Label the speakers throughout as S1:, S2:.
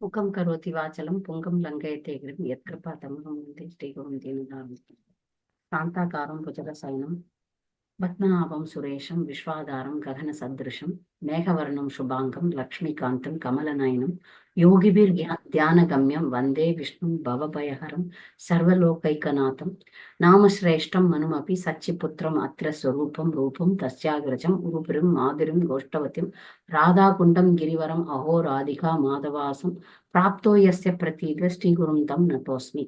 S1: முகம் கரோதி வாச்சலம் புங்கம் லங்கயத்தே கிரும் யத்கிருபா தமகம் வந்தே ஸ்ரீகுரும் சாந்தாகாரம் புஜக புஜகசயனம் பத்மநாபம் சுரேஷம் விஸ்வாதாரம் ககன சத்ருஷம் மேகவர்ணம் சுபாங்கம் லக்ஷ்மிகாந்தம் கமலநயனம் யோகிபிர் தியானகம்யம் வந்தே விஷ்ணு பவபயஹரம் சர்வலோகைக்கநாதம் நாமஸ்ரேஷ்டம் மனுமபி சச்சிபுத்திரம் அத்திர ஸ்வரூபம் ரூபம் தஸ்யாகிரஜம் உருபிரும் மாதிரும் கோஷ்டவத்தியம் ராதாகுண்டம் கிரிவரம் அஹோ ராதிகா மாதவாசம் பிராப்தோ யஸ்ய பிரதீக ஸ்ரீகுரும் தம் நதோஸ்மி.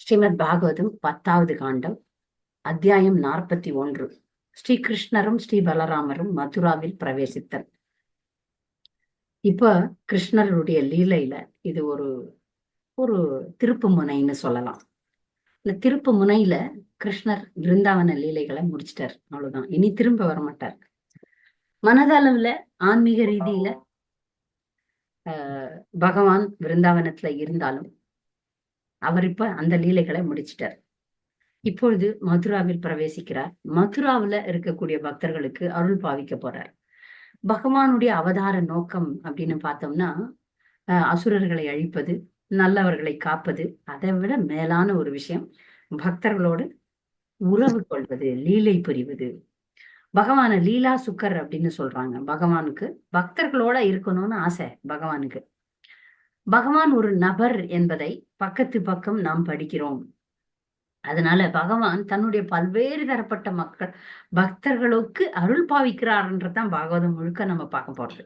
S1: ஸ்ரீமத் பாகவதம் பத்தாவது காண்டம். அத்தியாயம் நாற்பத்தி ஒன்று. ஸ்ரீ கிருஷ்ணரும் ஸ்ரீ பலராமரும் மதுராவில் பிரவேசித்தல் இப்ப கிருஷ்ணருடைய லீலையில இது ஒரு ஒரு திருப்பு முனைன்னு சொல்லலாம். இந்த திருப்பு முனையில கிருஷ்ணர் பிருந்தாவன லீலைகளை முடிச்சிட்டார். அவ்வளவுதான். இனி திரும்ப வரமாட்டார். மனதளவுல ஆன்மீக ரீதியில ஆஹ் பகவான் பிருந்தாவனத்துல இருந்தாலும் அவர் இப்ப அந்த லீலைகளை முடிச்சிட்டார். இப்பொழுது மதுராவில் பிரவேசிக்கிறார். மதுராவில் இருக்கக்கூடிய பக்தர்களுக்கு அருள் பாவிக்க போறார். பகவானுடைய அவதார நோக்கம் அப்படின்னு பார்த்தோம்னா அசுரர்களை அழிப்பது நல்லவர்களை காப்பது அதை விட மேலான ஒரு விஷயம் பக்தர்களோடு உறவு கொள்வது லீலை புரிவது. பகவான லீலா சுக்கர் அப்படின்னு சொல்றாங்க. பகவானுக்கு பக்தர்களோட இருக்கணும்னு ஆசை பகவானுக்கு. பகவான் ஒரு நபர் என்பதை பக்கத்து பக்கம் நாம் படிக்கிறோம். அதனால பகவான் தன்னுடைய பல்வேறு தரப்பட்ட மக்கள் பக்தர்களுக்கு அருள் பாவிக்கிறார்ன்றதான் பாகவதம் முழுக்க நம்ம பார்க்க போறது.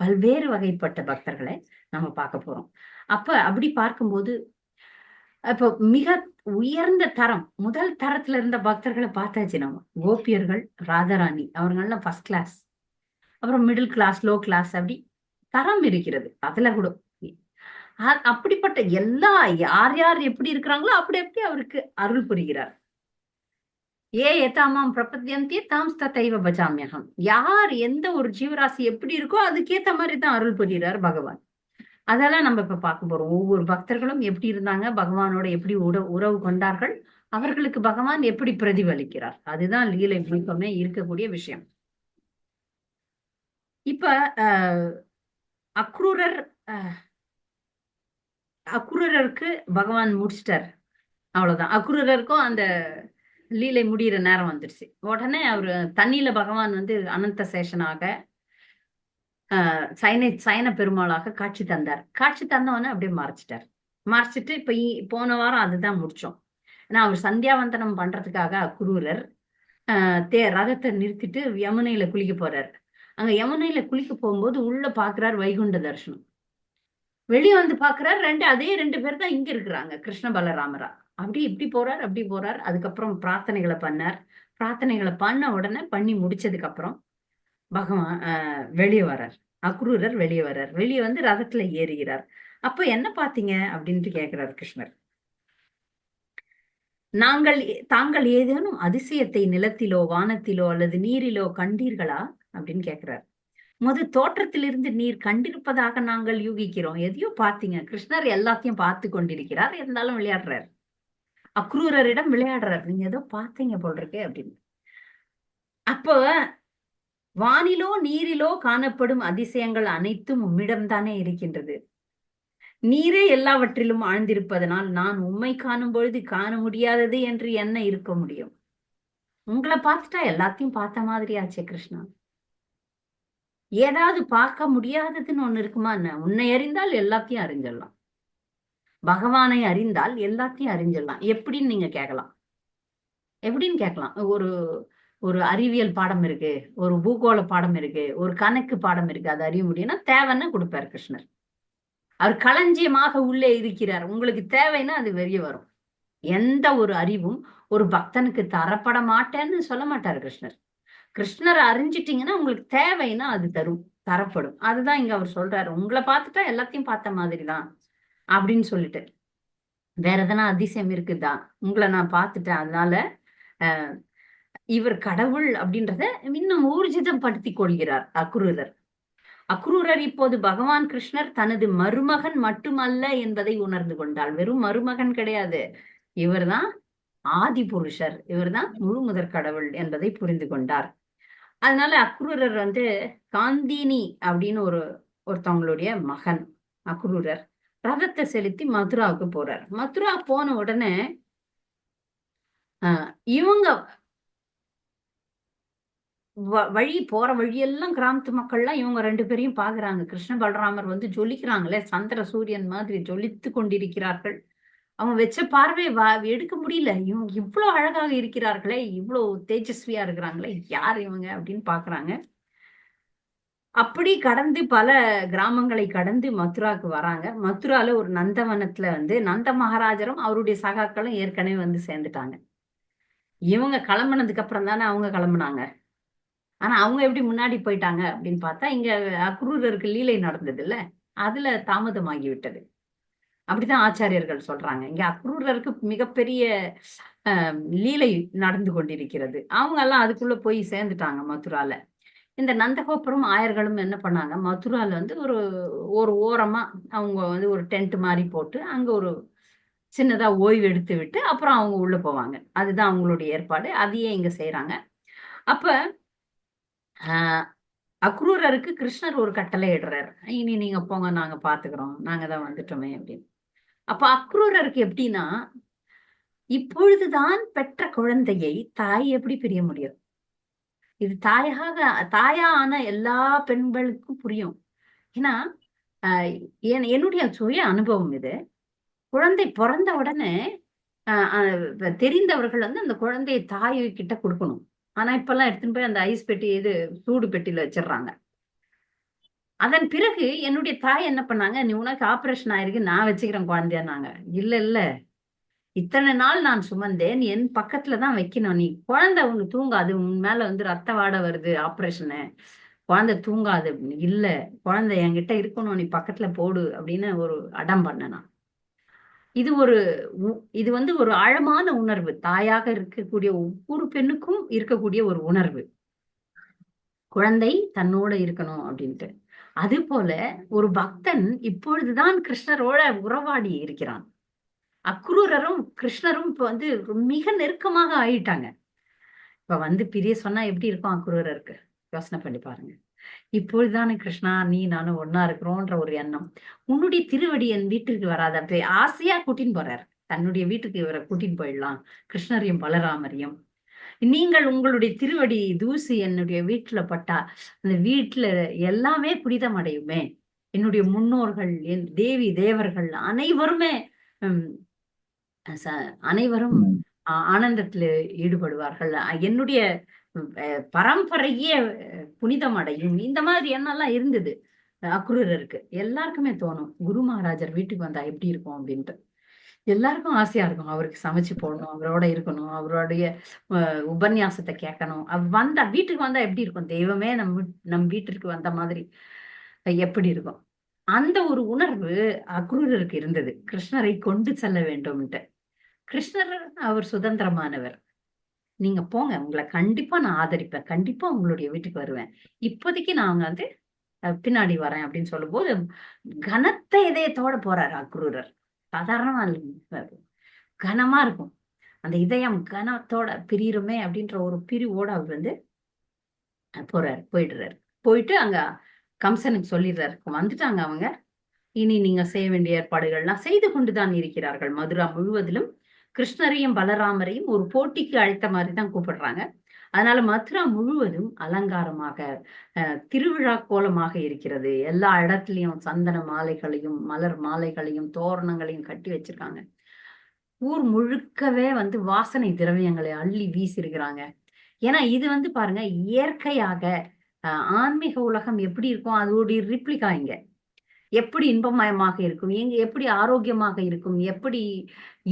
S1: பல்வேறு வகைப்பட்ட பக்தர்களை நம்ம பார்க்க போறோம். அப்ப அப்படி பார்க்கும்போது இப்போ மிக உயர்ந்த தரம் முதல் தரத்துல இருந்த பக்தர்களை பார்த்தாச்சு நம்ம. கோபியர்கள் ராதாராணி அவர்கள்லாம் ஃபர்ஸ்ட் கிளாஸ் அப்புறம் மிடில் கிளாஸ் லோ கிளாஸ் அப்படி தரம் இருக்கிறது. அதுல கூட அப்படிப்பட்ட எல்லா யார் யார் எப்படி இருக்கிறாங்களோ அப்படி எப்படி அவருக்கு அருள் புரிகிறார். ஏ எதாமாம் பிரபத்தியந்தே தாம் தத்தைவ பஜாமியகம். யார் எந்த ஒரு ஜீவராசி எப்படி இருக்கோ அதுக்கேத்த மாதிரி தான் அருள் புரிகிறார் பகவான். அதெல்லாம் நம்ம இப்ப பார்க்க போறோம். ஒவ்வொரு பக்தர்களும் எப்படி இருந்தாங்க பகவானோட எப்படி உறவு உறவு கொண்டார்கள் அவர்களுக்கு பகவான் எப்படி பிரதிபலிக்கிறார். அதுதான் லீலை முழுக்கமே இருக்கக்கூடிய விஷயம். இப்ப அஹ் அக்ரூரர் அக்குரருக்கு பகவான் முடிச்சிட்டார். அவ்வளவுதான். அக்குரருக்கும் அந்த லீலை முடிகிற நேரம் வந்துருச்சு. உடனே அவர் தண்ணியில பகவான் வந்து அனந்த சேஷனாக சைன சைன பெருமாளாக காட்சி தந்தார். காட்சி தந்தவொடனே அப்படியே மறைச்சிட்டார். மறைச்சிட்டு இப்ப போன வாரம் அதுதான் முடிச்சோம். ஏன்னா அவர் சந்தியாவந்தனம் பண்றதுக்காக அக்குரூரர் தே ரதத்தை நிறுத்திட்டு யமுனையில குளிக்க போறார். அங்க யமுனையில குளிக்க போகும்போது உள்ள பாக்குறார் வைகுண்ட தரிசனம். வெளியே வந்து பாக்குறாரு ரெண்டு அதே ரெண்டு பேர் தான் இங்க இருக்கிறாங்க. கிருஷ்ண பலராமரா. அப்படி இப்படி போறார் அப்படி போறார். அதுக்கப்புறம் பிரார்த்தனைகளை பண்ணார். பிரார்த்தனைகளை பண்ண உடனே பண்ணி முடிச்சதுக்கு அப்புறம் பகவான் வெளியே வர்றார். அக்ரூரர் வெளியே வர்றார். வெளியே வந்து ரதத்துல ஏறுகிறார். அப்ப என்ன பாத்தீங்க அப்படின்ட்டு கேக்குறார் கிருஷ்ணர். நாங்கள் தாங்கள் ஏதேனும் அதிசயத்தை நிலத்திலோ வானத்திலோ அல்லது நீரிலோ கண்டீர்களா? அப்படின்னு கேக்குறார். முது தோற்றத்திலிருந்து நீர் கண்டிருப்பதாக நாங்கள் யூகிக்கிறோம். எதையோ பாத்தீங்க கிருஷ்ணர் எல்லாத்தையும் பார்த்து கொண்டிருக்கிறார். இருந்தாலும் விளையாடுறாரு. அக்ரூரரிடம் விளையாடுறாரு. நீங்க ஏதோ பாத்தீங்க போல் இருக்கே அப்படின்னு. அப்போ வானிலோ நீரிலோ காணப்படும் அதிசயங்கள் அனைத்தும் உம்மிடம்தானே இருக்கின்றது. நீரே எல்லாவற்றிலும் ஆழ்ந்திருப்பதனால் நான் உண்மை காணும் பொழுது காண முடியாதது என்று என்ன இருக்க முடியும்? உங்களை பார்த்துட்டா எல்லாத்தையும் பார்த்த மாதிரி ஆச்சே கிருஷ்ணா. ஏதாவது பார்க்க முடியாததுன்னு ஒண்ணு இருக்குமா என்ன? உன்னை அறிந்தால் எல்லாத்தையும் அறிஞ்சிடலாம். பகவானை அறிந்தால் எல்லாத்தையும் அறிஞ்சிடலாம். எப்படின்னு நீங்க கேட்கலாம். எப்படின்னு கேட்கலாம். ஒரு ஒரு அறிவியல் பாடம் இருக்கு ஒரு பூகோள பாடம் இருக்கு ஒரு கணக்கு பாடம் இருக்கு அதை அறிய முடியும்னா தேவைன்னா கொடுப்பார் கிருஷ்ணர். அவர் களஞ்சியமாக உள்ளே இருக்கிறார். உங்களுக்கு தேவைன்னா அது வெளியே வரும். எந்த ஒரு அறிவும் ஒரு பக்தனுக்கு தரப்பட மாட்டேன்னு சொல்ல மாட்டார் கிருஷ்ணர். கிருஷ்ணரை அறிஞ்சிட்டீங்கன்னா உங்களுக்கு தேவைன்னா அது தரும் தரப்படும். அதுதான் இங்க அவர் சொல்றாரு. உங்களை பார்த்துட்டா எல்லாத்தையும் பார்த்த மாதிரி தான் அப்படின்னு சொல்லிட்டு. வேற எதனா அதிசயம் இருக்குதா? உங்களை நான் பார்த்துட்டேன். அதனால அஹ் இவர் கடவுள் அப்படின்றத இன்னும் ஊர்ஜிதம் படுத்தி கொள்கிறார் அக்ரூரர். அக்ரூரர் இப்போது பகவான் கிருஷ்ணர் தனது மருமகன் மட்டுமல்ல என்பதை உணர்ந்து கொண்டாள் வெறும் மருமகன் கிடையாது. இவர்தான் ஆதி புருஷர் இவர்தான் முழு முதற் கடவுள் என்பதை புரிந்து கொண்டார். அதனால அக்ரூரர் வந்து காந்தினி அப்படின்னு ஒரு ஒருத்தவங்களுடைய மகன் அக்ரூரர். ரதத்தை செலுத்தி மதுராவுக்கு போறார். மதுரா போன உடனே ஆஹ் இவங்க வழி போற வழியெல்லாம் கிராமத்து மக்கள்லாம் இவங்க ரெண்டு பேரையும் பாக்குறாங்க. கிருஷ்ண பலராமர் வந்து ஜொலிக்கிறாங்களே சந்திர சூரியன் மாதிரி ஜொலித்து கொண்டிருக்கிறார்கள். அவன் வச்ச பார்வையை வா எடுக்க முடியல. இவங்க இவ்வளோ அழகாக இருக்கிறார்களே இவ்வளோ தேஜஸ்வியா இருக்கிறாங்களே யார் இவங்க அப்படின்னு பாக்குறாங்க. அப்படி கடந்து பல கிராமங்களை கடந்து மதுராவுக்கு வராங்க. மதுரால ஒரு நந்தவனத்துல வந்து நந்த மகாராஜரும் அவருடைய சகாக்களும் ஏற்கனவே வந்து சேர்ந்துட்டாங்க. இவங்க கிளம்புனதுக்கு அப்புறம் தானே அவங்க கிளம்புனாங்க. ஆனா அவங்க எப்படி முன்னாடி போயிட்டாங்க அப்படின்னு பார்த்தா இங்க அக்ரூரருக்கு லீலை நடந்தது இல்ல. அதுல தாமதமாகி விட்டது. அப்படிதான் ஆச்சாரியர்கள் சொல்றாங்க. இங்க அக்ரூரருக்கு மிகப்பெரிய லீலை நடந்து கொண்டிருக்கிறது. அவங்க எல்லாம் அதுக்குள்ள போய் சேர்ந்துட்டாங்க மதுரால. இந்த நந்தகோபுரம் ஆயர்களும் என்ன பண்ணாங்க? மதுரால வந்து ஒரு ஒரு ஓரமா அவங்க வந்து ஒரு டென்ட் மாதிரி போட்டு அங்க ஒரு சின்னதா ஓய்வு எடுத்து விட்டு அப்புறம் அவங்க உள்ள போவாங்க. அதுதான் அவங்களுடைய ஏற்பாடு. அதையே இங்க செய்யறாங்க அப்ப அக்ரூரருக்கு கிருஷ்ணர் ஒரு கட்டளை இடுறாரு. இனி நீங்க போங்க நாங்க பாத்துக்கிறோம். நாங்க தான் வந்துட்டோமே அப்படின்னு. அப்ப அக்ரூரருக்கு எப்படின்னா இப்பொழுதுதான் பெற்ற குழந்தையை தாய் எப்படி பிரிய முடியும்? இது தாயாக தாயா ஆன எல்லா பெண்களுக்கும் புரியும். ஏன்னா என்னுடைய சுய அனுபவம் இது. குழந்தை பிறந்த உடனே தெரிந்தவர்கள் வந்து அந்த குழந்தையை தாய் கிட்ட கொடுக்கணும். ஆனா இப்பெல்லாம் எடுத்துன்னு போய் அந்த ஐஸ் பெட்டி இது சூடு பெட்டியில வச்சிடுறாங்க. அதன் பிறகு என்னுடைய தாய் என்ன பண்ணாங்க நீ உனக்கு ஆபரேஷன் ஆயிருக்கு நான் வச்சுக்கிறேன் குழந்தையானாங்க இல்ல இல்ல. இத்தனை நாள் நான் சுமந்தேன் என் பக்கத்துல தான் வைக்கணும். நீ குழந்தை ஒண்ணு தூங்காது உன் மேல வந்து ரத்த வாட வருது ஆப்ரேஷனு குழந்தை தூங்காது. இல்ல குழந்தை என்கிட்ட இருக்கணும் நீ பக்கத்துல போடு அப்படின்னு ஒரு அடம் பண்ணனா இது ஒரு இது வந்து ஒரு ஆழமான உணர்வு. தாயாக இருக்கக்கூடிய ஒவ்வொரு பெண்ணுக்கும் இருக்கக்கூடிய ஒரு உணர்வு. குழந்தை தன்னோட இருக்கணும் அப்படின்ட்டு. அது போல ஒரு பக்தன் இப்பொழுதுதான் கிருஷ்ணரோட உறவாடி இருக்கிறான். அக்ரூரரும் கிருஷ்ணரும் இப்ப வந்து மிக நெருக்கமாக ஆயிட்டாங்க. இப்ப வந்து பிரிய சொன்னா எப்படி இருக்கும் அக்ரூரருக்கு? யோசனை பண்ணி பாருங்க. இப்பொழுதுதானே கிருஷ்ணா நீ நானும் ஒன்னா இருக்கிறோன்ற ஒரு எண்ணம். உன்னுடைய திருவடி என் வீட்டிற்கு வராத. ஆசையா கூட்டின்னு போறாரு. தன்னுடைய வீட்டுக்கு இவரை கூட்டின்னு போயிடலாம். கிருஷ்ணரையும் பலராமரையும். நீங்கள் உங்களுடைய திருவடி தூசி என்னுடைய வீட்டுல பட்டா அந்த வீட்டுல எல்லாமே புனிதம் அடையுமே. என்னுடைய முன்னோர்கள் என் தேவி தேவர்கள் அனைவருமே அனைவரும் ஆனந்தத்துல ஈடுபடுவார்கள். என்னுடைய பரம்பரையே புனிதம் அடையும். இந்த மாதிரி எண்ணெல்லாம் இருந்தது. அக்ரூரருக்கு. எல்லாருக்குமே தோணும் குரு மகாராஜர் வீட்டுக்கு வந்தா எப்படி இருக்கும் அப்படின்ட்டு. எல்லாருக்கும் ஆசையா இருக்கும். அவருக்கு சமைச்சு போடணும் அவரோட இருக்கணும் அவருடைய உபன்யாசத்தை கேட்கணும். அவ வந்தா வீட்டுக்கு வந்தா எப்படி இருக்கும்? தெய்வமே நம் நம் வீட்டிற்கு வந்த மாதிரி எப்படி இருக்கும்? அந்த ஒரு உணர்வு அக்ரூரருக்கு இருந்தது. கிருஷ்ணரை கொண்டு செல்ல வேண்டும்ட்டு கிருஷ்ணர் அவர் சுதந்திரமானவர். நீங்க போங்க உங்களை கண்டிப்பா நான் ஆதரிப்பேன். கண்டிப்பா உங்களுடைய வீட்டுக்கு வருவேன். இப்போதைக்கு நான் வந்து பின்னாடி வரேன் அப்படின்னு சொல்லும் போது கனத்த இதயத்தோட போறாரு அக்ரூரர். சாதாரணமா கனமா இருக்கும். அந்த இதயம் கனத்தோட பிரியிருமே அப்படின்ற ஒரு பிரிவோட அவர் வந்து போறாரு போயிடுறாரு. போயிட்டு அங்க கம்சனுக்கு சொல்லிடுறாரு. வந்துட்டாங்க அவங்க. இனி நீங்க செய்ய வேண்டிய ஏற்பாடுகள்லாம் செய்து கொண்டுதான் இருக்கிறார்கள். மதுரா முழுவதிலும் கிருஷ்ணரையும் பலராமரையும் ஒரு போட்டிக்கு அழைத்த மாதிரி தான் கூப்பிடுறாங்க. அதனால மதுரா முழுவதும் அலங்காரமாக திருவிழா கோலமாக இருக்கிறது. எல்லா இடத்துலயும் சந்தன மாலைகளையும் மலர் மாலைகளையும் தோரணங்களையும் கட்டி வச்சிருக்காங்க. ஊர் முழுக்கவே வந்து வாசனை திரவியங்களை அள்ளி வீசிருக்கிறாங்க ஏன்னா இது வந்து பாருங்க இயற்கையாக ஆன்மீக உலகம் எப்படி இருக்கும் அதோடைய ரிப்ளிகா இங்க. எப்படி இன்பமயமாக இருக்கும் எங்க எப்படி ஆரோக்கியமாக இருக்கும் எப்படி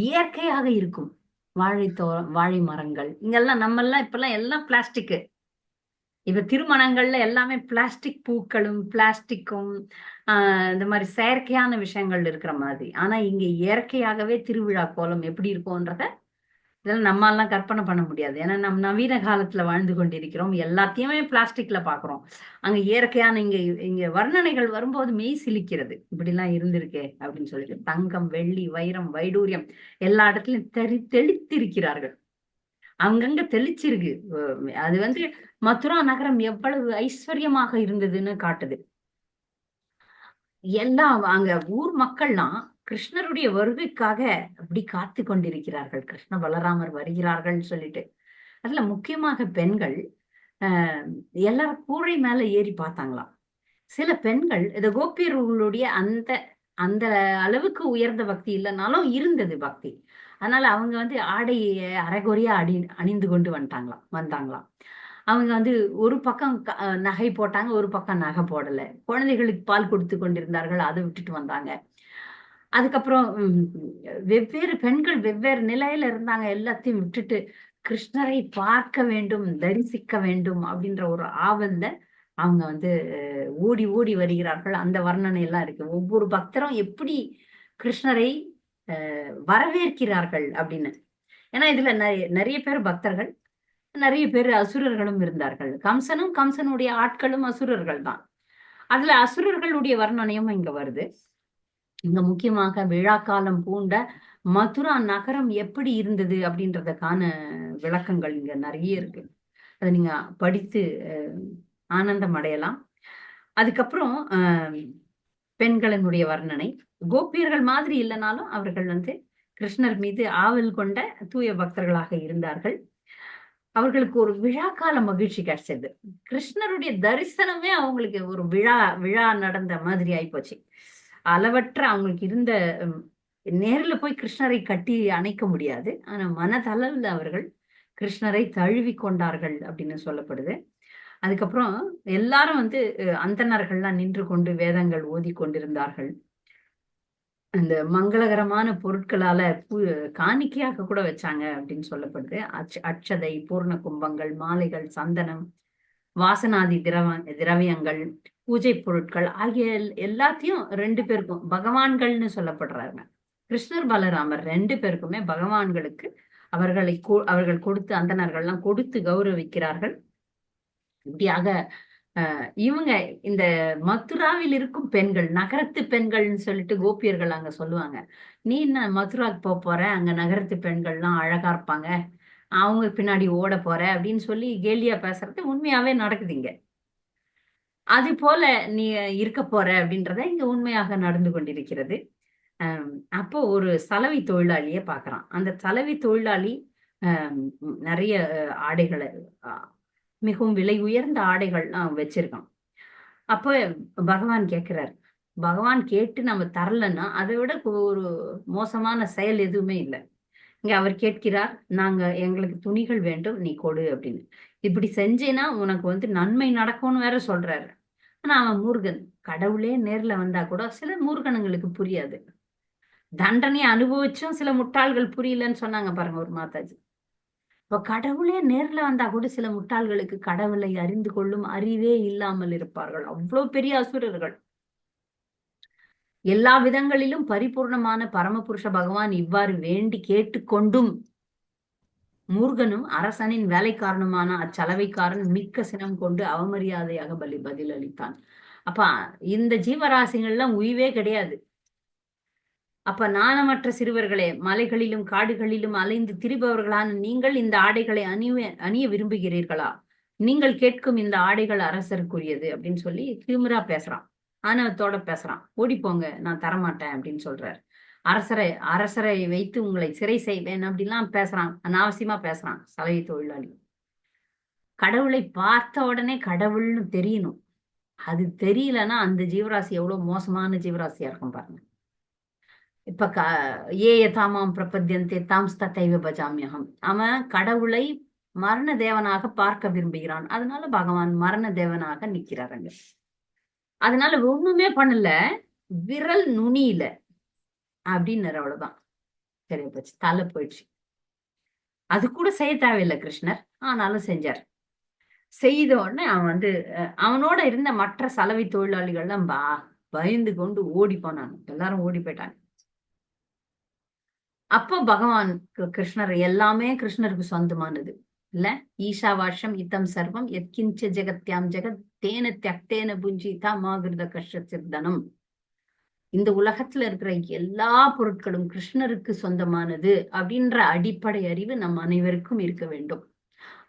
S1: இயற்கையாக இருக்கும். வாழைத்தோ வாழை மரங்கள். இங்கெல்லாம் நம்ம எல்லாம் இப்பெல்லாம் எல்லாம் பிளாஸ்டிக்கு இப்ப திருமணங்கள்ல எல்லாமே பிளாஸ்டிக் பூக்களும் பிளாஸ்டிக்கும் ஆஹ் இந்த மாதிரி செயற்கையான விஷயங்கள் இருக்கிற மாதிரி. ஆனா இங்க இயற்கையாகவே திருவிழா கோலம் எப்படி இருக்கும்ன்றத இதெல்லாம் நம்மளாம் கற்பனை பண்ண முடியாது. ஏன்னா நம்ம நவீன காலத்துல வாழ்ந்து கொண்டிருக்கிறோம். எல்லாத்தையுமே பிளாஸ்டிக்ல பாக்குறோம். அங்க இயற்கையான இங்க இங்க வர்ணனைகள் வரும்போது மெய் சிலிக்கிறது. இப்படி எல்லாம் இருந்திருக்கே அப்படின்னு சொல்லிட்டு தங்கம் வெள்ளி வைரம் வைடூரியம் எல்லா இடத்துலயும் தெளி தெளித்திருக்கிறார்கள். அங்கங்க தெளிச்சிருக்கு. அது வந்து மதுரா நகரம் எவ்வளவு ஐஸ்வர்யமாக இருந்ததுன்னு காட்டுது. எல்லாம் அங்க ஊர் மக்கள்லாம் கிருஷ்ணருடைய வருகைக்காக அப்படி காத்து கொண்டிருக்கிறார்கள். கிருஷ்ண பலராமர் வருகிறார்கள் சொல்லிட்டு. அதுல முக்கியமாக பெண்கள் ஆஹ் எல்லாரும் கூழை மேல ஏறி பார்த்தாங்களாம். சில பெண்கள் இந்த கோபியர்களுடைய அந்த அந்த அளவுக்கு உயர்ந்த பக்தி இல்லைனாலும் இருந்தது பக்தி. அதனால அவங்க வந்து ஆடையை அரைகுறையா அடி அணிந்து கொண்டு வந்துட்டாங்களாம் வந்தாங்களாம். அவங்க வந்து ஒரு பக்கம் க- நகை போட்டாங்க ஒரு பக்கம் நகை போடலை. குழந்தைகளுக்கு பால் கொடுத்து கொண்டிருந்தார்கள் அதை விட்டுட்டு வந்தாங்க. அதுக்கப்புறம் வெவ்வேறு பெண்கள் வெவ்வேறு நிலையில இருந்தாங்க. எல்லாத்தையும் விட்டுட்டு கிருஷ்ணரை பார்க்க வேண்டும் தரிசிக்க வேண்டும் அப்படின்ற ஒரு ஆவல்ல அவங்க வந்து ஓடி ஓடி வருகிறார்கள். அந்த வர்ணனை எல்லாம் இருக்கு. ஒவ்வொரு பக்தரும் எப்படி கிருஷ்ணரை அஹ், வரவேற்கிறார்கள் அப்படின்னு. ஏன்னா இதுல நிறைய நிறைய பேர் பக்தர்கள் நிறைய பேர் அசுரர்களும் இருந்தார்கள். கம்சனும் கம்சனுடைய ஆட்களும் அசுரர்கள் தான். அதுல அசுரர்களுடைய வர்ணனையும் இங்க வருது. இங்க முக்கியமாக விழா காலம் பூண்ட மதுரா நகரம் எப்படி இருந்தது அப்படின்றதுக்கான விளக்கங்கள் இங்க நிறைய இருக்கு. அதை நீங்க படித்து ஆனந்தம் அடையலாம். அதுக்கப்புறம் பெண்களினுடைய வர்ணனை. கோபியர்கள் மாதிரி இல்லைனாலும் அவர்கள் வந்து கிருஷ்ணர் மீது ஆவல் கொண்ட தூய பக்தர்களாக இருந்தார்கள். அவர்களுக்கு ஒரு விழா கால மகிழ்ச்சி கிடைச்சது. கிருஷ்ணருடைய தரிசனமே அவங்களுக்கு ஒரு விழா விழா நடந்த மாதிரி ஆயிப்போச்சு. அளவற்ற அவங்களுக்கு இருந்த நேரில் நேர்ல போய் கிருஷ்ணரை கட்டி அணைக்க முடியாது. ஆனா மனதளவில் அவர்கள் கிருஷ்ணரை தழுவி கொண்டார்கள் அப்படின்னு சொல்லப்படுது. அதுக்கப்புறம் எல்லாரும் வந்து அந்தனர்கள்லாம் நின்று கொண்டு வேதங்கள் ஓதி கொண்டிருந்தார்கள். அந்த மங்களகரமான பொருட்களால காணிக்கையாக கூட வச்சாங்க அப்படின்னு சொல்லப்படுது. அச்ச அட்சதை பூர்ண கும்பங்கள் மாலைகள் சந்தனம் வாசனாதி திரவ திரவியங்கள் பூஜை பொருட்கள் ஆகிய எல்லாத்தையும் ரெண்டு பேருக்கும் பகவான்கள்னு சொல்லப்படுறாங்க. கிருஷ்ணர் பலராமர் ரெண்டு பேருக்குமே பகவான்களுக்கு அவர்களை கொ- அவர்கள் கொடுத்து அந்தணர்கள்லாம் கொடுத்து கௌரவிக்கிறார்கள். இப்படியாக இவங்க இந்த மதுராவில் இருக்கும் பெண்கள் நகரத்து பெண்கள்னு சொல்லிட்டு கோபியர்கள் அங்க சொல்லுவாங்க. நீ என்ன மதுராக்கு போக போற? அங்க நகரத்து பெண்கள்லாம் அழகா இருப்பாங்க. அவங்க பின்னாடி ஓட போற அப்படின்னு சொல்லி கேலியா பேசுறது உண்மையாவே நடக்குதுங்க அது போல நீ இருக்க போற அப்படின்றத இங்க உண்மையாக நடந்து கொண்டிருக்கிறது. அப்போ ஒரு சலவை தொழிலாளிய பார்க்கறான். அந்த சலவை தொழிலாளி அஹ் நிறைய ஆடைகளை அஹ், மிகவும் விலை உயர்ந்த ஆடைகள்லாம் வச்சிருக்கான். அப்போ பகவான் கேட்கிறார் பகவான் கேட்டு நம்ம தரலன்னா அதை விட ஒரு மோசமான செயல் எதுவுமே இல்லை. இங்க அவர் கேட்கிறார் நாங்க எங்களுக்கு துணிகள் வேண்டும் நீ கொடு அப்படின்னு. இப்படி செஞ்சேன்னா உனக்கு வந்து நன்மை நடக்கும்னு வேற சொல்றாரு. ஆனா அவன் மூர்கன் கடவுளே நேர்ல வந்தா கூட சில மூர்கனுங்களுக்கு புரியாது. தண்டனையை அனுபவிச்சும் சில முட்டாள்கள் புரியலன்னு சொன்னாங்க பாருங்க ஒரு மாதாஜி. இப்ப கடவுளே நேர்ல வந்தா கூட சில முட்டாள்களுக்கு கடவுளை அறிந்து கொள்ளும் அறிவே இல்லாமல் இருப்பார்கள். அவ்வளவு பெரிய அசுரர்கள். எல்லா விதங்களிலும் பரிபூர்ணமான பரமபுருஷ பகவான் இவ்வாறு வேண்டி கேட்டுக்கொண்டும் மூர்கனும் அரசனின் வேலைக்காரனுமான அச்சலவைக்காரன் மிக்க சினம் கொண்டு அவமரியாதையாக பலி பதில் அளித்தான் அப்ப இந்த ஜீவராசிகள்லாம் உய்வே கிடையாது. அப்ப நாணமற்ற சிறுவர்களே மலைகளிலும் காடுகளிலும் அலைந்து திரிபவர்களான நீங்கள் இந்த ஆடைகளை அணிய அணிய விரும்புகிறீர்களா? நீங்கள் கேட்கும் இந்த ஆடைகள் அரசருக்குரியது அப்படின்னு சொல்லி திமிரா பேசுறான். ஆணவத்தோட பேசுறான். ஓடி போங்க நான் தரமாட்டேன் அப்படின்னு சொல்றாரு. அரசரை அரசரை வைத்து உங்களை சிறை செய்வேன் அப்படிலாம் பேசுறான். அனாவசியமா பேசுறான் சலவை தொழிலாளி. கடவுளை பார்த்த உடனே கடவுள்னு தெரியணும். அது தெரியலன்னா அந்த ஜீவராசி எவ்வளவு மோசமான ஜீவராசியா இருக்கும் பாருங்க. இப்ப க ஏ தாமாம் பிரபத்தியந்தே தாம் தைவ பஜாமியகம் அவன் கடவுளை மரண தேவனாக பார்க்க விரும்புகிறான். அதனால பகவான் மரண தேவனாக நிக்கிறாருங்க அதனால ஒண்ணுமே பண்ணல. விரல் நுனியில. அப்படின்னாரு அவ்வளவுதான். சரி போச்சு. தலை போயிடுச்சு. அது கூட செய்ய தேவையில்லை கிருஷ்ணர். ஆனாலும் செஞ்சார். செய்த உடனே அவன் வந்து அவனோட இருந்த மற்ற சலவை தொழிலாளிகள்லாம் பா பயந்து கொண்டு ஓடி போனாங்க. எல்லாரும் ஓடி போயிட்டாங்க. அப்போ பகவான் கிருஷ்ணர் எல்லாமே கிருஷ்ணருக்கு சொந்தமானது. இல்ல? ஈஷாவாஷம் இத்தம் சர்வம் எத்கிஞ்ச ஜெகத்யாம் ஜெகத் தேன தியக்தேன புஞ்சிதா மாகிருத கஷ்டசிர்தனம் இந்த உலகத்துல இருக்கிற எல்லா பொருட்களும் கிருஷ்ணருக்கு சொந்தமானது அப்படின்ற அடிப்படை அறிவு நம் அனைவருக்கும் இருக்க வேண்டும்.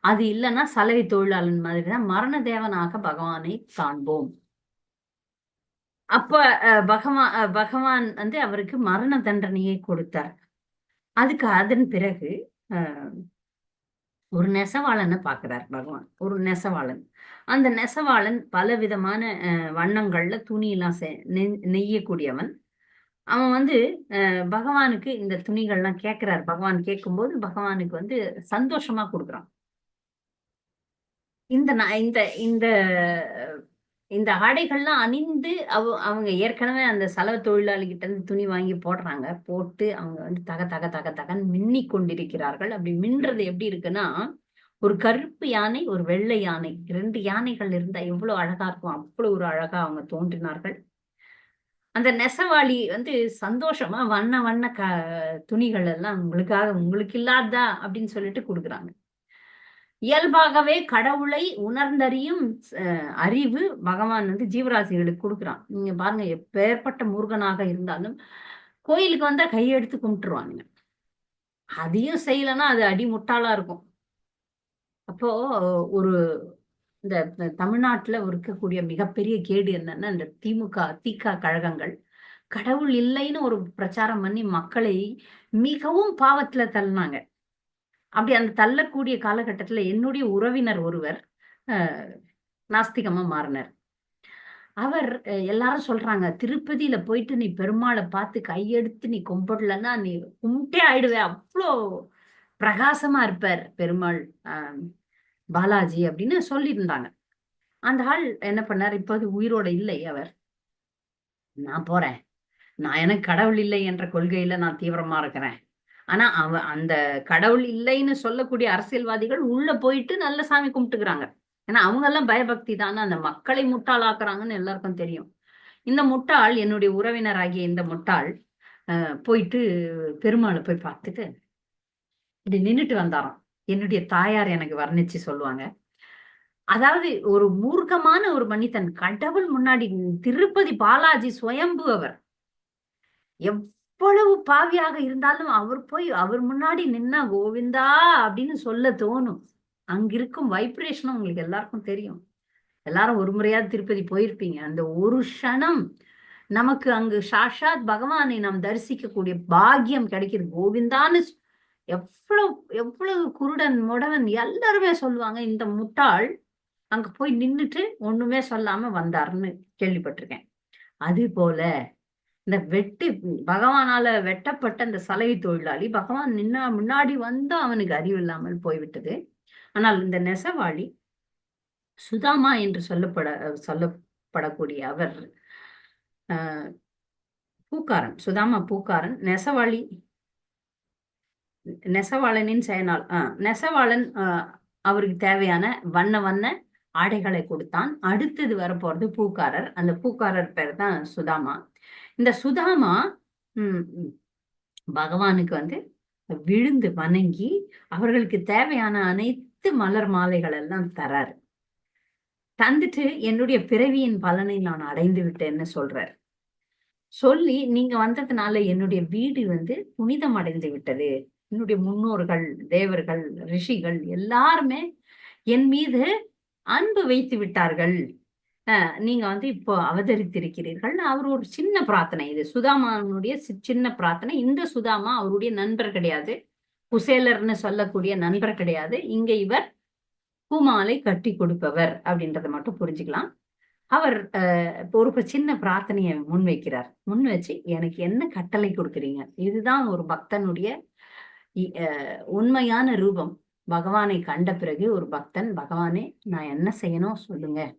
S1: அது இல்லைன்னா சலவை தொழிலாளன் மாதிரிதான் மரண தேவனாக பகவானை காண்போம். அப்ப பகவான் பகவான் வந்து அவருக்கு மரண தண்டனையை கொடுத்தார். அதுக்கு அதன் பிறகு ஒரு நெசவாளனை பாக்குறார் பகவான். ஒரு நெசவாளன். அந்த நெசவாளன் பல விதமான வண்ணங்கள்ல துணியெல்லாம் நெய்யக்கூடியவன். அவன் வந்து பகவானுக்கு இந்த துணிகள்லாம் கேட்கிறார். பகவான் கேட்கும்போது பகவானுக்கு வந்து சந்தோஷமா கொடுக்குறான். இந்த இந்த இந்த இந்த ஆடைகள்லாம் அணிந்து அவ அவங்க ஏற்கனவே அந்த செலவு தொழிலாளிகிட்ட இருந்து துணி வாங்கி போடுறாங்க. போட்டு அவங்க வந்து தக தக தக தகன்னு மின்னி கொண்டிருக்கிறார்கள். அப்படி மின்றது எப்படி இருக்குன்னா ஒரு கருப்பு யானை ஒரு வெள்ளை யானை. ரெண்டு யானைகள் இருந்தா எவ்வளவு அழகா இருக்கும் அவ்வளவு ஒரு அழகா அவங்க தோன்றினார்கள். அந்த நெசவாளி வந்து சந்தோஷமா வண்ண வண்ண க துணிகள் எல்லாம் உங்களுக்காக உங்களுக்கு இல்லாதா அப்படின்னு சொல்லிட்டு கொடுக்குறாங்க. இயல்பாகவே கடவுளை உணர்ந்தறியும் அறிவு பகவான் வந்து ஜீவராசிகளுக்கு கொடுக்குறான். நீங்க பாருங்க எப்பேற்பட்ட முருகனாக இருந்தாலும் கோயிலுக்கு வந்தா கையெடுத்து கும்பிட்டுருவானுங்க. அதையும் செய்யலைன்னா அது அடி முட்டாளா இருக்கும். அப்போ ஒரு இந்த தமிழ்நாட்டுல இருக்கக்கூடிய மிகப்பெரிய கேடு என்னன்னா இந்த திமுக திக கழகங்கள். கடவுள் இல்லைன்னு ஒரு பிரச்சாரம் பண்ணி மக்களை மிகவும் பாவத்துல தள்ளினாங்க. அப்படி அந்த தள்ளக்கூடிய காலகட்டத்துல என்னுடைய உறவினர் ஒருவர் நாஸ்திகமா மாறினார். அவர் எல்லாரும் சொல்றாங்க திருப்பதியில போயிட்டு நீ பெருமாளை பார்த்து கையெடுத்து நீ கும்பிடலன்னா நீ கும்பிட்டே ஆயிடுவே. அவ்வளோ பிரகாசமா இருப்பார் பெருமாள். ஆஹ் பாலாஜி அப்படின்னு சொல்லியிருந்தாங்க. அந்த ஆள் என்ன பண்ணார்? இப்போது உயிரோட இல்லை அவர். நான் போறேன். நான் எனக்கு கடவுள் இல்லை என்ற கொள்கையில நான் தீவிரமா இருக்கிறேன். ஆனா அவ அந்த கடவுள் இல்லைன்னு சொல்லக்கூடிய அரசியல்வாதிகள் உள்ள போயிட்டு நல்ல சாமி கும்பிட்டுக்கிறாங்க. ஏன்னா அவங்க எல்லாம் பயபக்தி தானே. அந்த மக்களை முட்டாளாக்குறாங்கன்னு எல்லாருக்கும் தெரியும். இந்த முட்டாள் என்னுடைய உறவினராகிய இந்த முட்டாள் போயிட்டு பெருமாளை போய் பார்த்துட்டு இப்படி நின்றுட்டு வந்தாராம். என்னுடைய தாயார் எனக்கு வர்ணிச்சு சொல்லுவாங்க. அதாவது ஒரு மூர்க்கமான ஒரு மனிதன் கடவுள் முன்னாடி திருப்பதி பாலாஜி சுயம்பு அவர். எவ்வளவு பாவியாக இருந்தாலும் அவர் போய் அவர் முன்னாடி நின்னா கோவிந்தா அப்படின்னு சொல்ல தோணும். அங்கிருக்கும் வைப்ரேஷனும் உங்களுக்கு எல்லாருக்கும் தெரியும். எல்லாரும் ஒரு முறையாவது திருப்பதி போயிருப்பீங்க. அந்த ஒரு க்ஷணம் நமக்கு அங்கு சாஷாத் பகவானை நாம் தரிசிக்கக்கூடிய பாக்கியம் கிடைக்கிறது கோவிந்தான்னு எவ்வளவு எவ்வளவு குருடன் முடவன் எல்லாருமே சொல்லுவாங்க இந்த முட்டாள் அங்க போய் நின்றுட்டு ஒண்ணுமே சொல்லாம வந்தாருன்னு கேள்விப்பட்டிருக்கேன். அது போல இந்த வெட்டி பகவானால வெட்டப்பட்ட இந்த சலவை தொழிலாளி பகவான் நின்னா முன்னாடி வந்தும் அவனுக்கு அறிவு இல்லாமல் போய்விட்டது. ஆனால் இந்த நெசவாளி சுதாமா என்று சொல்லப்பட சொல்லப்படக்கூடிய அவர் பூக்காரன் சுதாமா பூக்காரன் நெசவாளி நெசவாளனின் செயனால் ஆஹ் நெசவாளன் அவருக்கு தேவையான வண்ண வண்ண ஆடைகளை கொடுத்தான். அடுத்தது வரப்போறது பூக்காரர். அந்த பூக்காரர் பேர் தான் சுதாமா. இந்த சுதாமா உம் பகவானுக்கு வந்து விழுந்து வணங்கி அவர்களுக்கு தேவையான அனைத்து மலர் மாலைகள் எல்லாம் தராரு. தந்துட்டு என்னுடைய பிறவியின் பலனை நான் அடைந்து விட்டேன்னு சொல்றார். சொல்லி நீங்க வந்ததுனால என்னுடைய வீடு வந்து புனிதம் அடைந்து விட்டது. என்னுடைய முன்னோர்கள் தேவர்கள் ரிஷிகள் எல்லாருமே என் மீது அன்பு வைத்து விட்டார்கள். நீங்க வந்து இப்போ அவதரித்திருக்கிறீர்கள். அவர் ஒரு சின்ன பிரார்த்தனை. இது சுதாமானுடைய சின்ன பிரார்த்தனை. இந்த சுதாமா அவருடைய நண்பர் கிடையாது. குசேலர்னு சொல்லக்கூடிய நண்பர் கிடையாது. இங்க இவர் பூமாலை கட்டி கொடுப்பவர் அப்படின்றத மட்டும் புரிஞ்சுக்கலாம். அவர் ஒரு சின்ன பிரார்த்தனையை முன் வைக்கிறார் முன் வச்சு எனக்கு என்ன கட்டளை கொடுக்குறீங்க? இதுதான் ஒரு பக்தனுடைய உண்மையான ரூபம். பகவானை கண்ட பிறகு ஒரு பக்தன் பகவானே நான் என்ன செய்யணும் சொல்லுங்க.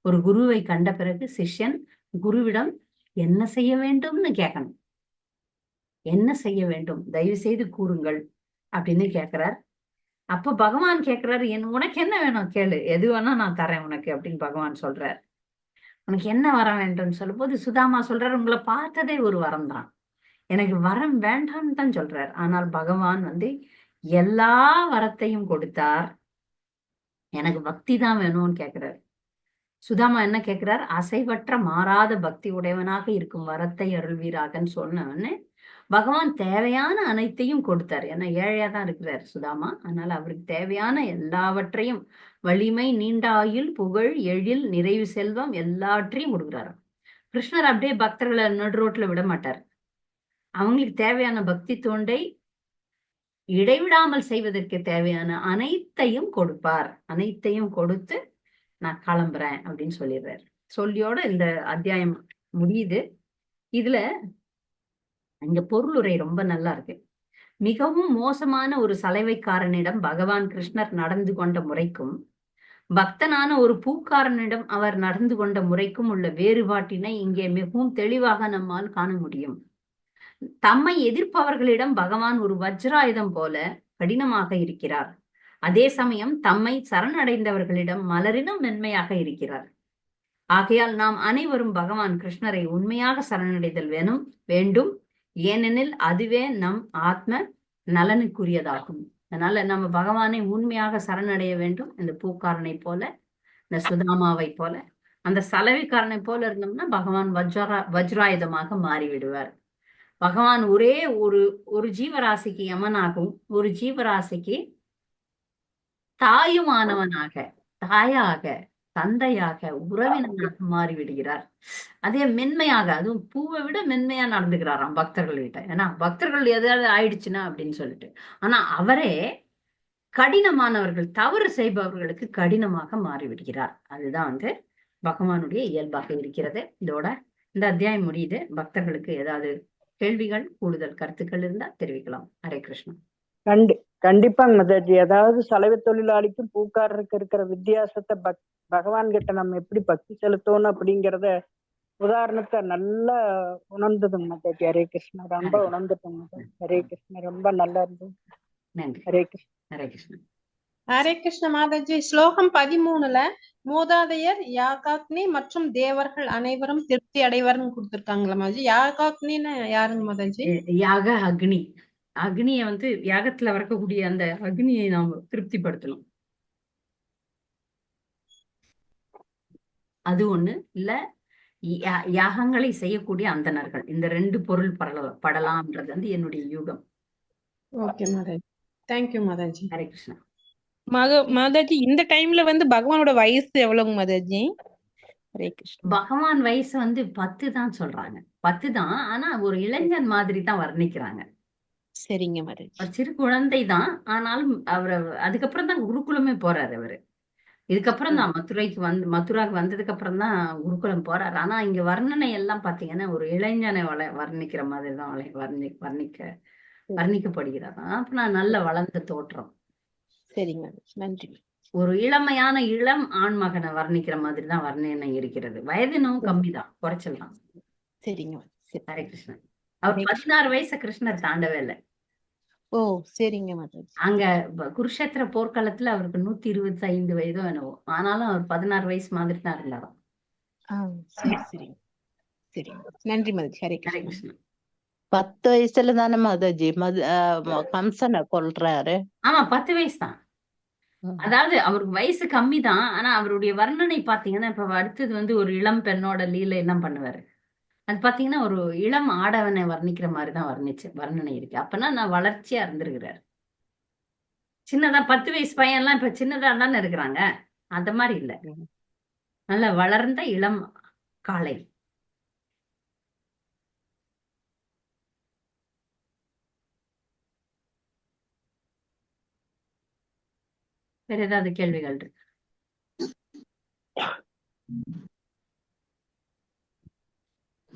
S1: ஒரு குருவை கண்ட பிறகு சிஷ்யன் குருவிடம் என்ன செய்ய வேண்டும்னு கேட்கணும். என்ன செய்ய வேண்டும்? தயவு செய்து கூறுங்கள். அப்படின்னு கேட்கிறார். அப்ப பகவான் கேட்கிறாரு என் உனக்கு என்ன வேணும்? கேளு. எது வேணா நான் தரேன் உனக்கு அப்படின்னு பகவான் சொல்றார். உனக்கு என்ன வர வேண்டும்? சொல்லும் போது சுதாமா சொல்றாரு உங்களை பார்த்ததே ஒரு வரம் தான். எனக்கு வரம் வேண்டாம்னு தான் சொல்றார். ஆனால் பகவான் வந்து எல்லா வரத்தையும் கொடுத்தார். எனக்கு பக்தி தான் வேணும்னு கேட்கிறார் சுதாமா என்ன கேட்கிறார் அசைவற்ற மாறாத பக்தி உடையவனாக இருக்கும் வரத்தை அருள்வீராகன்னு சொன்னவன்னு பகவான் தேவையான அனைத்தையும் கொடுத்தார். ஏன்னா ஏழையா தான் இருக்கிறார் சுதாமா. அதனால அவருக்கு தேவையான எல்லாவற்றையும் வலிமை நீண்ட ஆயுள் புகழ் எழில் நிறைவு செல்வம் எல்லாற்றையும் கொடுக்குறாரு கிருஷ்ணர் அப்படியே பக்தர்களை நடு ரோட்ல விட மாட்டார். அவங்களுக்கு தேவையான பக்தி தோண்டை இடைவிடாமல் செய்வதற்கு தேவையான அனைத்தையும் கொடுப்பார். அனைத்தையும் கொடுத்து நான் கிளம்புறேன் அப்படின்னு சொல்லிடுறாரு. சொல்லியோட இந்த அத்தியாயம் முடியுது. இதுல இங்க பொருளுரை ரொம்ப நல்லா இருக்கு. மிகவும் மோசமான ஒரு சலைவைக்காரனிடம் பகவான் கிருஷ்ணர் நடந்து கொண்ட முறைக்கும் பக்தனான ஒரு பூக்காரனிடம் அவர் நடந்து கொண்ட முறைக்கும் உள்ள வேறுபாட்டினை இங்கே மிகவும் தெளிவாக நம்மால் காண முடியும். தம்மை எதிர்ப்பவர்களிடம் பகவான் ஒரு வஜ்ராயுதம் போல கடினமாக இருக்கிறார். அதே சமயம் தம்மை சரணடைந்தவர்களிடம் மலரினும் மென்மையாக இருக்கிறார். ஆகையால் நாம் அனைவரும் பகவான் கிருஷ்ணரை உண்மையாக சரணடைதல் வேணும் வேண்டும். ஏனெனில் அதுவே நம் ஆத்ம நலனுக்குரியதாகும். அதனால நம்ம பகவானை உண்மையாக சரணடைய வேண்டும். இந்த பூக்காரனை போல இந்த சுதாமாவை போல அந்த சலவைக்காரனை போல இருந்தோம்னா பகவான் வஜ்ரா வஜ்ராயுதமாக மாறிவிடுவார். பகவான் ஒரே ஒரு ஒரு ஜீவராசிக்கு யமனாகவும் ஒரு ஜீவராசிக்கு தாயுமானவனாக தாயாக தந்தையாக உறவினனாக மாறிவிடுகிறார். அதே மென்மையாக அதுவும் பூவை விட மென்மையா நடந்துக்கிறாராம் பக்தர்கள்கிட்ட. ஏன்னா பக்தர்கள் எதாவது ஆயிடுச்சுன்னா அப்படின்னு சொல்லிட்டு. ஆனா அவரே கடினமானவர்கள் தவறு செய்பவர்களுக்கு கடினமாக மாறி விடுகிறார் அதுதான் வந்து பகவானுடைய இயல்பாக இருக்கிறது. இதோட இந்த அத்தியாயம் முடியுது. பக்தர்களுக்கு ஏதாவது கேள்விகள் கூடுதல் கருத்துக்கள் இருந்தா தெரிவிக்கலாம். ஹரே கிருஷ்ணா.
S2: கண்டி கண்டிப்பாங்க மதாஜி அதாவது சலவை தொழிலாளிக்கும் பூக்காரருக்கு இருக்கிற வித்தியாசத்தை பக் பகவான் கிட்ட நம்ம எப்படி பக்தி செலுத்தணும் அப்படிங்கறத உதாரணத்தை நல்லா உணர்ந்ததுங்க மதாஜி ஹரே கிருஷ்ணா. ரொம்ப உணர்ந்துட்டோங்க. ஹரே கிருஷ்ணா. ரொம்ப நல்லா இருந்தது.
S1: நன்றி.
S2: ஹரே கிருஷ்ணா.
S1: ஹரே கிருஷ்ணா.
S3: ஹரே கிருஷ்ண மாதாஜி. ஸ்லோகம் பதிமூணுல மூதாதையர் யாகாக்னி மற்றும் தேவர்கள் அனைவரும் திருப்தி அடைவர்னு கொடுத்திருக்காங்களா மாதாஜி யாகாக்னின்னு யாருங்க மாதாஜி?
S1: யாக அக்னி. அக்னிய வந்து யாகத்துல வரக்கூடிய அந்த அக்னியை நாம் திருப்திப்படுத்தணும். அது ஒண்ணு. இல்ல யாகங்களை செய்யக்கூடிய அந்தணர்கள். இந்த ரெண்டு பொருள் படல படலாம்ன்றது வந்து என்னுடைய யூகம்.
S3: Okay Mataji. Thank you Mataji.
S1: Hare Krishna.
S4: Mataji இந்த டைம்ல வந்து பகவானோட வயசு எவ்வளவுங்க மாதாஜி
S1: பகவான் வயசு வந்து பத்து தான் சொல்றாங்க. பத்து தான் ஆனா ஒரு இளைஞன் மாதிரி தான் வர்ணிக்கிறாங்க.
S4: சரிங்க மாதாஜி
S1: சிறு குழந்தை தான் ஆனாலும் அவர் அதுக்கப்புறம் தான் குருகுலமே போறாரு அவரு. இதுக்கப்புறம் தான் மதுரைக்கு வந்து மதுராக்கு வந்ததுக்கு அப்புறம் தான் குருகுலம் போறாரு. ஆனா இங்க வர்ணனை எல்லாம் பாத்தீங்கன்னா ஒரு இளைஞனை வள வர்ணிக்கிற மாதிரி தான் வர்ணி வர்ணிக்க வர்ணிக்கப்படுகிறார் அப்ப நான் நல்ல வளர்ந்த தோற்றம்.
S4: சரிங்க நன்றி.
S1: ஒரு இளமையான இளம் ஆண் மகனை வர்ணிக்கிற மாதிரி தான் வர்ணனை இருக்கிறது. வயதினும் கம்மி தான் குறைச்சல் தான்
S4: சரிங்க
S1: ஹரே கிருஷ்ணன். அவர் பதினாறு வயசு கிருஷ்ணர் தாண்டவே இல்லை.
S4: ஓ சரிங்க மாதாஜி
S1: அங்க குருஷேத்திர போர்க்களத்துல அவருக்கு நூத்தி இருபத்தி ஐந்து வயதோ என்னவோ. ஆனாலும் அவர் பதினாறு வயசு மாதிரி தான் இருந்தாராம்.
S4: ஆ சரி சரிங்க. சரிங்க. நன்றி மாதாஜி ஹரே
S1: ஹரே
S4: கிருஷ்ணா
S1: கிருஷ்ணன்.
S5: பத்து வயசுல தானே மாதாஜி மது கம்சனை கொல்றாரு?
S1: ஆமா பத்து வயசு தான். அதாவது அவருக்கு வயசு கம்மி தான் ஆனா அவருடைய வர்ணனை பாத்தீங்கன்னா இப்ப அடுத்தது வந்து ஒரு இளம் பெண்ணோட லீலை என்ன பண்ணுவாரு? அது பாத்தீங்கன்னா ஒரு இளம் ஆடவனை வர்ணிக்கிற மாதிரி தான் வர்ணிச்சு வர்ணனை இருக்கு. அப்பனா நான் வளர்ச்சியா இருந்திருக்கிறாரு. சின்னதா பத்து வயசு பையன் எல்லாம் இப்ப சின்னதா தானே இருக்கிறாங்க. அந்த மாதிரி இல்ல. நல்ல வளர்ந்த இளம் காளை வேற ஏதாவது கேள்விகள் இருக்கு?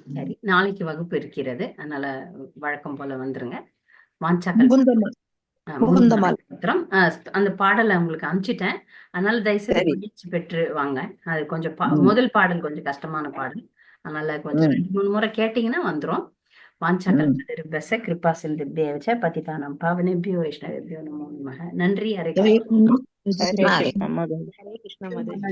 S1: சரி நாளைக்கு வகுப்பு இருக்கிறது. அதனால வழக்கம் போல வந்துருங்க. ஆ, அந்த பாடலை உங்களுக்கு அனுப்பிச்சிட்டேன் அதனால தயவுசெய்து. பயிற்சி பெற்று வாங்க. அது கொஞ்சம். முதல் பாடல் கொஞ்சம் கஷ்டமான பாடல். அதனால கொஞ்சம். ரெண்டு மூணு முறை கேட்டீங்கன்னா வந்துரும். வாஞ்சாக்கள் பெச கிருபா சிந்துபிய வச்ச பதிதானம் பாவனேபியோ வைஷ்ணவேபியோ நமோ நமக. நன்றி ஹரே
S5: ஹரே
S1: கிருஷ்ணா.
S5: கிருஷ்ணா.
S4: ஹரே
S5: ஹரே
S4: கிருஷ்ணா